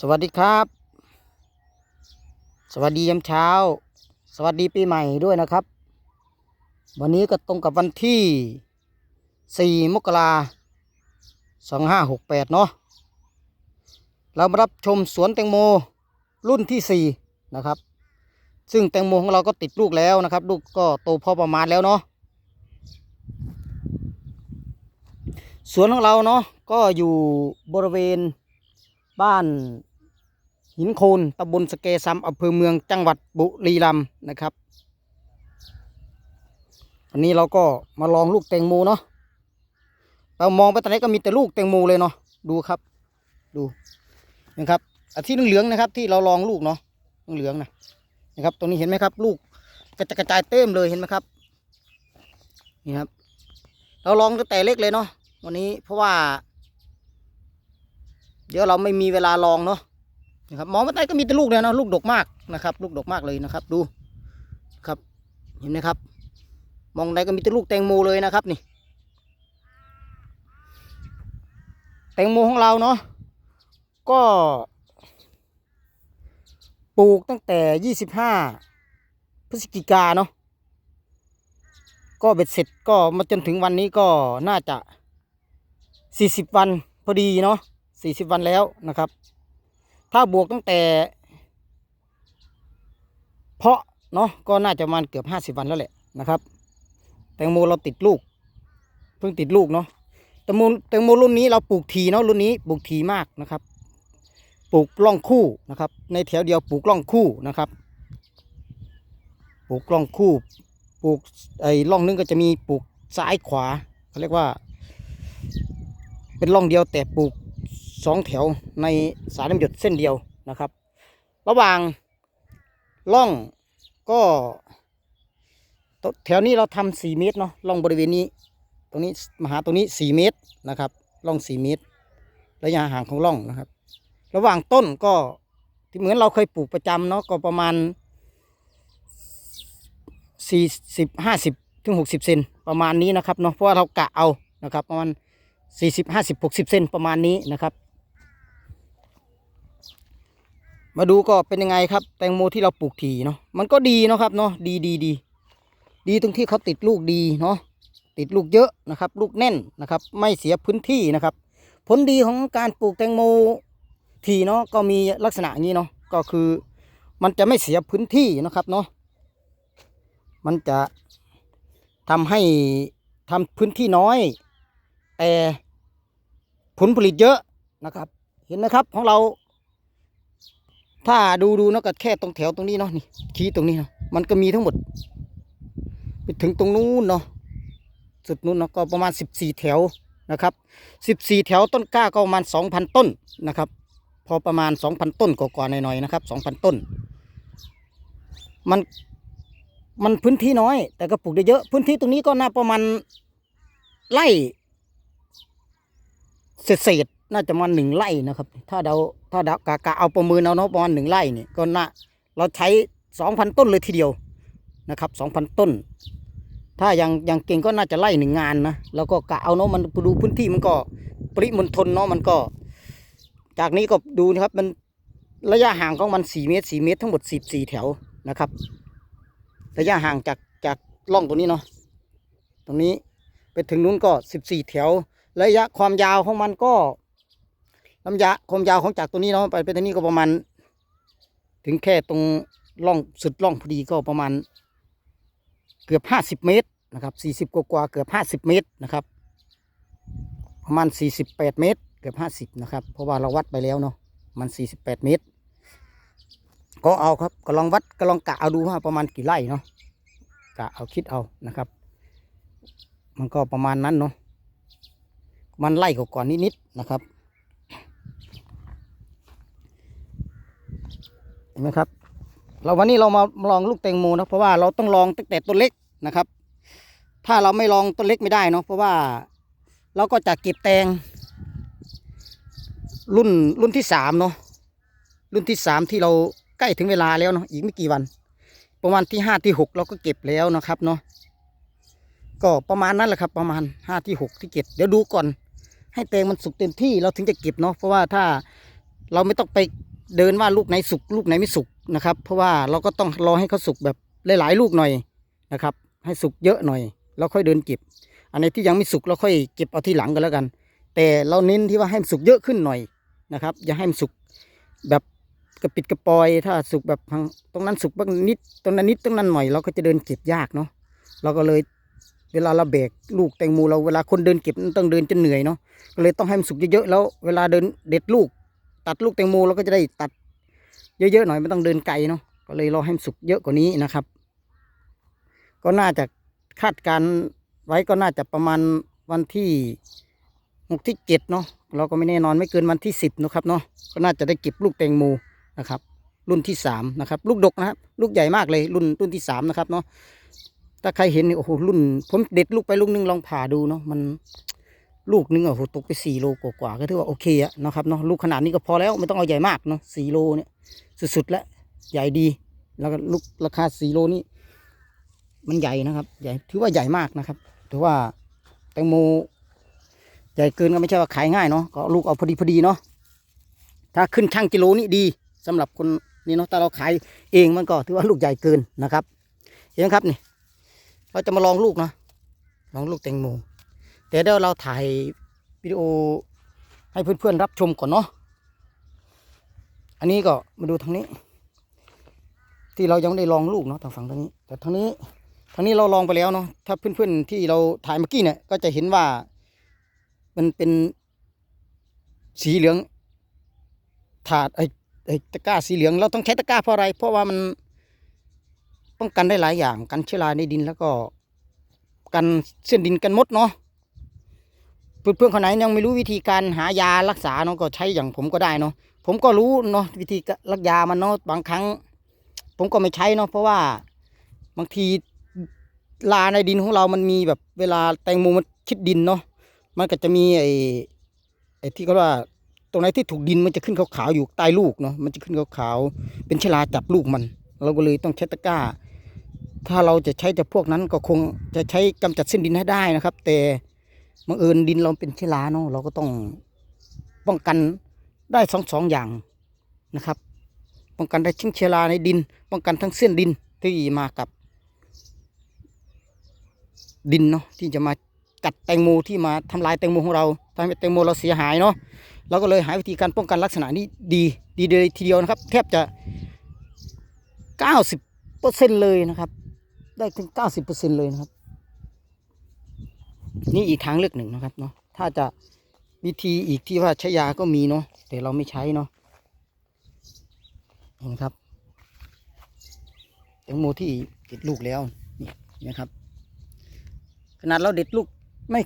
สวัสดีครับ สวัสดียามเช้า สวัสดีปีใหม่ด้วยนะครับ วันนี้ก็ตรงกับวันที่ 4 มกราสองห้าหกแปดเนาะเรามารับชมสวนแตงโมรุ่นที่ 4 นะครับ ซึ่งแตงโมของเราก็ติดลูกแล้วนะครับ ลูกก็โตพอประมาณแล้วเนาะสวนของเราเนาะก็อยู่บริเวณ บ้านหินโคนตำบลสเกซัมอำเภอเมืองจังหวัดบุรีรัมย์นะครับอันนี้เราก็มาลองลูกแตงโมเนาะเรามองไปตอนนี้ก็มีแต่ลูกแตงโมเลยเนาะดูครับ ดูนะครับอันที่เหลืองนะครับ ที่เราลองลูกเนาะเหลืองนะนะครับ ตรงนี้เห็นไหมครับ ลูกกระจกระจายเต็มเลยเห็นไหมครับนี่ครับ เราลองตั้งแต่เล็กเลยเนาะวันนี้เพราะว่า เดี๋ยวเราไม่มีเวลาลองเนาะนะครับมองไปใต้ก็มีแต่ลูกเลยนะลูกดกมากนะครับ ลูกดกมากเลยนะครับ ดูครับเห็นไหมครับ มองใดก็มีแต่ลูกแตงโมเลยนะครับนี่ แตงโมของเราเนาะก็ปลูกตั้งแต่ยี่สิบห้าพฤศจิกาเนาะ ก็เบ็ดเสร็จก็มาจนถึงวันนี้ก็น่าจะสี่สิบวันพอดีเนาะ สี่สิบวันแล้วนะครับ ถ้าบวกตั้งแต่ เพาะเนาะก็น่าจะประมาณเกือบห้าสิบวันแล้วแหละนะครับ แตงโมเราติดลูก เพิ่งติดลูกเนาะแตงโมแตงโมรุ่นนี้เราปลูกทีเนาะรุ่นนี้ปลูกทีมากนะครับ ปลูกล่องคู่นะครับ ในแถวเดียวปลูกล่องคู่นะครับ ปลูกล่องคู่ ปลูกไอ้ล่องนึงก็จะมีปลูกซ้ายขวาเขาเรียกว่า เป็นร่องเดียวแต่ปลูก สองแถวในสายน้ำหยดเส้นเดียวนะครับ ระหว่างร่องก็แถวนี้เราทำสี่เมตรเนาะร่องบริเวณนี้ ตรงนี้มาหาตรงนี้สี่เมตรนะครับร่องสี่เมตร ระยะห่างของร่องนะครับ ระหว่างต้นก็ที่เหมือนเราเคยปลูกประจำเนาะก็ประมาณสี่สิบห้าสิบถึงหกสิบเซนประมาณนี้นะครับเนาะเพราะว่าเรากะเอานะครับประมาณสี่สิบห้าสิบหกสิบเซนประมาณนี้นะครับ มาดูก็เป็นยังไงครับ แตงโมที่เราปลูกถี่เนาะมันก็ดีเนาะครับเนาะดีดีดีดีตรงที่เขาติดลูกดีเนาะติดลูกเยอะนะครับ ลูกแน่นนะครับ ไม่เสียพื้นที่นะครับ ผลดีของการปลูกแตงโมถี่เนาะก็มีลักษณะอย่างนี้เนาะก็คือมันจะไม่เสียพื้นที่นะครับเนาะมันจะทำให้ทำพื้นที่น้อยแต่ผลผลิตเยอะนะครับ เห็นไหมครับของเรา ถ้าดูดูเนาะก็แค่ตรงแถวตรงนี้เนาะนี่ชี้ตรงนี้เนาะมันก็มีทั้งหมด ไปถึงตรงนู้นเนาะสุดนู้นเนาะก็ประมาณสิบสี่แถวนะครับสิบสี่แถวต้นกล้าก็ประมาณสองพันต้นนะครับ พอประมาณสองพันต้นกว่าๆหน่อยๆนะครับสองพันต้น มันมันพื้นที่น้อย แต่ก็ปลูกได้เยอะ พื้นที่ตรงนี้ก็น่าประมาณไร่เศษ น่าจะมาหนึ่งไร่นะครับ ถ้าเราถ้าเรากะกะเอาประเมินเอาเนาะประมาณหนึ่งไร่เนี่ยก็น่าเราใช้สองพันต้นเลยทีเดียวนะครับสองพันต้น ถ้ายังยังเก่งก็น่าจะไล่หนึ่งงานนะแล้วก็กะเอาเนาะมันดูพื้นที่มันก็ปริมณฑลเนาะมันก็ จากนี้ก็ดูนะครับมันระยะห่างของมันสี่เมตรสี่เมตรทั้งหมดสิบสี่แถวนะครับ ระยะห่างจากจากร่องตรงนี้เนาะตรงนี้ไปถึงนู้นก็สิบสี่แถว ระยะความยาวของมันก็ ลำยะความยาวของจากตัวนี้เนาะไปไปตรงนี้ก็ประมาณ ถึงแค่ตรงร่องสุดร่องพอดีก็ประมาณ เกือบห้าสิบเมตรนะครับสี่สิบกว่าเกือบห้าสิบเมตรนะครับ ประมาณสี่สิบแปดเมตร เกือบห้าสิบนะครับ เพราะว่าเราวัดไปแล้วเนาะมันสี่สิบแปดเมตร ก็เอาครับก็ลองวัดก็ลองกะเอาดูว่าประมาณกี่ไร่เนาะกะเอาคิดเอานะครับ มันก็ประมาณนั้นเนาะมันไล่กว่าก่อนนิดๆนะครับ ห็นไหมครับเราวันนี้เรามาลองลูกแตงโมนะเพราะว่าเราต้องลองตั้งแต่ต้นเล็กนะครับ ถ้าเราไม่ลองต้นเล็กไม่ได้เนาะเพราะว่าเราก็จะเก็บแตง รุ่นรุ่นที่สามเนาะรุ่นที่สามที่เราใกล้ถึงเวลาแล้วเนาะอีกไม่กี่วัน ประมาณที่ห้าที่หกเราก็เก็บแล้วนะครับเนาะก็ประมาณนั้นแหละครับ ประมาณห้าที่หกที่เจ็ดเดี๋ยวดูก่อน ให้แตงมันสุกเต็มที่เราถึงจะเก็บเนาะเพราะว่าถ้าเราไม่ต้องไป เดินว่าลูกไหนสุกลูกไหนไม่สุกนะครับ เพราะว่าเราก็ต้องรอให้เขาสุกแบบหลายๆ ลูกหน่อยนะครับ ให้สุกเยอะหน่อย แล้วค่อยเดินเก็บ อันไหนที่ยังไม่สุกเราค่อยเก็บเอาที่หลังกันแล้วกัน แต่เราเน้นที่ว่าให้มันสุกเยอะขึ้นหน่อยนะครับ อย่าให้มันสุกแบบกระปิดกระปอย ถ้าสุกแบบทางตรงนั้นสุกบ้างนิดตรงนั้นนิดตรงนั้นหน่อยเราก็จะเดินเก็บยากเนาะเราก็เลยเวลาเราแบกลูกแตงโมเราเวลาคนเดินเก็บต้องเดินจนเหนื่อยเนาะก็เลยต้องให้มันสุกเยอะๆแล้ว เวลาเดินเด็ดลูก ตัดลูกแตงโมเราก็จะได้ตัดเยอะๆหน่อยไม่ต้องเดินไกลเนาะก็เลยรอให้มันสุกเยอะกว่านี้นะครับ ก็น่าจะคาดการไว้ก็น่าจะประมาณวันที่หกที่เจ็ดเนาะเราก็ไม่แน่นอนไม่เกินวันที่สิบนะครับเนาะก็น่าจะได้เก็บลูกแตงโมนะครับ รุ่นที่สามนะครับ ลูกดกนะครับ ลูกใหญ่มากเลยรุ่นรุ่นที่สามนะครับเนาะถ้าใครเห็นนี่โอ้โหรุ่น ผมเด็ดลูกไปลูกนึงลองผ่าดูเนาะมัน ลูกนึงอะโหตกไปสี่โลกว่าๆก็ถือว่าโอเคอะนะครับเนาะลูกขนาดนี้ก็พอแล้วไม่ต้องเอาใหญ่มากเนาะสี่โลเนี่ยสุดๆแล้วใหญ่ดี แล้วก็ลูกราคาสี่โลนี่มันใหญ่นะครับใหญ่ถือว่าใหญ่มากนะครับถือว่าแตงโมใหญ่เกินก็ไม่ใช่ว่าขายง่ายเนาะก็ลูกเอาพอดีพอดีเนาะถ้าขึ้นช่างกิโลนี่ดีสำหรับคนนี่เนาะแต่เราขายเองมันก็ถือว่าลูกใหญ่เกินนะครับ เห็นไหมครับนี่เราจะมาลองลูกเนาะลองลูกแตงโม แต่เดี๋ยวเราถ่ายวิดีโอให้เพื่อนๆรับชมก่อนเนาะ อันนี้ก็มาดูทางนี้ ที่เรายังไม่ได้ลองลูกเนาะทางฝั่งทางนี้ แต่ทางนี้ทางนี้เราลองไปแล้วเนาะ ถ้าเพื่อนๆที่เราถ่ายเมื่อกี้เนี่ยก็จะเห็นว่ามันเป็นสีเหลือง ถาดไอ้ไอ้ตะกร้าสีเหลือง เราต้องใช้ตะกร้าเพราะอะไร เพราะว่ามันป้องกันได้หลายอย่าง กันเชื้อราในดินแล้วก็กันเส้นดินกันมดเนาะ เพื่อนๆคนไหนยังไม่รู้วิธีการหายารักษาเนาะก็ใช้อย่างผมก็ได้เนาะผมก็รู้เนาะวิธีรักยามันเนาะบางครั้ง ผมก็ไม่ใช้เนาะเพราะว่าบางทีลาในดินของเรามันมีแบบเวลาแตงโมมันชิดดินเนาะมันก็จะมีไอ้ไอ้ที่เขาว่าตรงไหนที่ถูกดินมันจะขึ้นขาวๆอยู่ใต้ลูกเนาะมันจะขึ้นขาวๆเป็นชลาจับลูกมัน เราก็เลยต้องใช้ตะกร้า ถ้าเราจะใช้แต่พวกนั้นก็คงจะใช้กำจัดเส้นดินให้ได้นะครับ แต่ บังเอิญดินเราเป็นเชื้อราเนาะเราก็ต้องป้องกันได้สองสองอย่างนะครับ ป้องกันได้ทั้งเชื้อราในดิน ป้องกันทั้งเส้นดินที่มากับดินเนาะที่จะมากัดแตงโมที่มาทำลายแตงโมของเราทำให้แตงโมเราเสียหายเนาะเราก็เลยหาวิธีการป้องกันลักษณะนี้ดีดีเลยทีเดียวนะครับ แทบจะเก้าสิบเปอร์เซ็นเลยนะครับ ได้ถึงเก้าสิบเปอร์เซ็นเลยนะครับ นี่อีกทางเลือกหนึ่งนะครับเนาะถ้าจะวิธีอีกที่ว่าใช้ยาก็มีเนาะแต่เราไม่ใช้เนาะเห็นครับแตงโมที่เด็ดลูกแล้วนี่นะครับ ขนาดเราเด็ดลูกไม่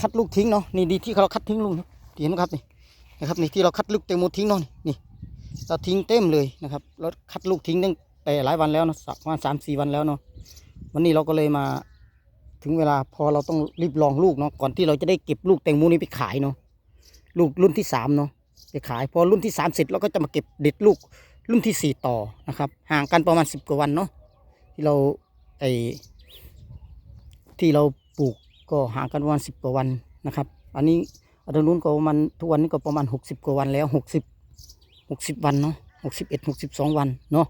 คัดลูกทิ้งเนาะนี่ดีที่เราคัดทิ้งลูกเห็นไหมครับนี่นะครับนี่ที่เราคัดลูกแตงโมทิ้งเนาะนี่เราทิ้งเต็มเลยนะครับเราคัดลูกทิ้งตั้งแต่หลายวันแล้วเนาะประมาณสามสี่วันแล้วเนาะวันนี้เราก็เลยมา ถึงเวลาพอเราต้องรีบลองลูกเนาะก่อนที่เราจะได้เก็บลูกแตงโมนี้ไปขายเนาะลูกรุ่นที่สามเนาะไปขายพอรุ่นที่สามเสร็จเราก็จะมาเก็บเด็ดลูกรุ่นที่สี่ต่อนะครับ ห่างกันประมาณสิบกว่าวันเนาะที่เราไอที่เราปลูกก็ห่างกันประมาณสิบกว่าวันนะครับ อันนี้อันนู้นก็ประมาณทุกวันนี้ก็ประมาณหกสิบกว่าวันแล้วหกสิบหกสิบวันเนาะหกสิบเอ็ดหกสิบสองวันเนาะ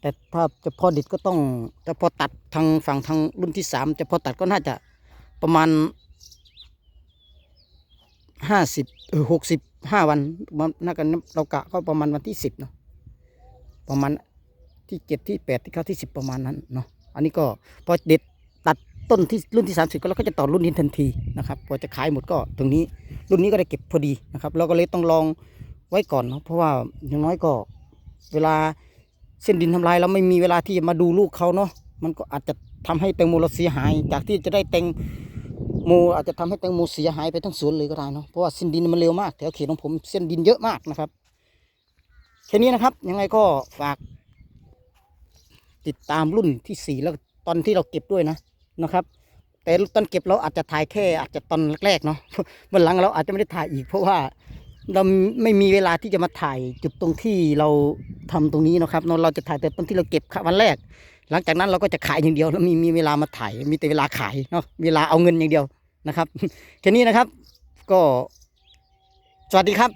แต่ถ้าจะพอเด็ดก็ต้องแต่พอตัดทางฝั่งทางรุ่นที่สามจะพอตัดก็น่าจะประมาณห้าสิบเออหกสิบห้าวันมันน่ากันเรากะก็ประมาณวันที่สิบเนาะประมาณที่เจ็ดที่แปดที่เก้าที่สิบประมาณนั้นเนาะอันนี้ก็พอเด็ดตัดต้นที่รุ่นที่สามสิบก็เราก็จะต่อรุ่นนี้ทันทีนะครับพอจะขายหมดก็ตรงนี้รุ่นนี้ก็ได้เก็บพอดีนะครับ เราก็เลยต้องลองไว้ก่อนเนาะเพราะว่าอย่างน้อยก็เวลา เส้นดินทำลายเราไม่มีเวลาที่จะมาดูลูกเขาเนาะมันก็อาจจะทำให้แตงโมเราเสียหาย จากที่จะได้แตงโมอาจจะทำให้แตงโมเสียหายไปทั้งสวนเลยก็ได้เนาะเพราะว่าเส้นดินมันเร็วมากแถวเขตของผมเส้นดินเยอะมากนะครับแค่นี้นะครับ ยังไงก็ฝาก ติดตามรุ่นที่สี่แล้วตอนที่เราเก็บด้วยนะนะครับ แต่ตอนเก็บเราอาจจะถ่ายแค่อาจจะตอนแรกๆเนาะวันหลังเราอาจจะไม่ได้ถ่ายอีกเพราะว่า เราไม่มีเวลาที่จะมาถ่ายจุดตรงที่เราทำตรงนี้นะครับเนอะเราจะถ่ายแต่ตอนที่เราเก็บวันแรก หลังจากนั้นเราก็จะขายอย่างเดียวแล้วมีมีเวลามาถ่าย มีแต่เวลาขายเนาะเวลาเอาเงินอย่างเดียวนะครับแค่นี้นะครับ ก็ สวัสดีครับ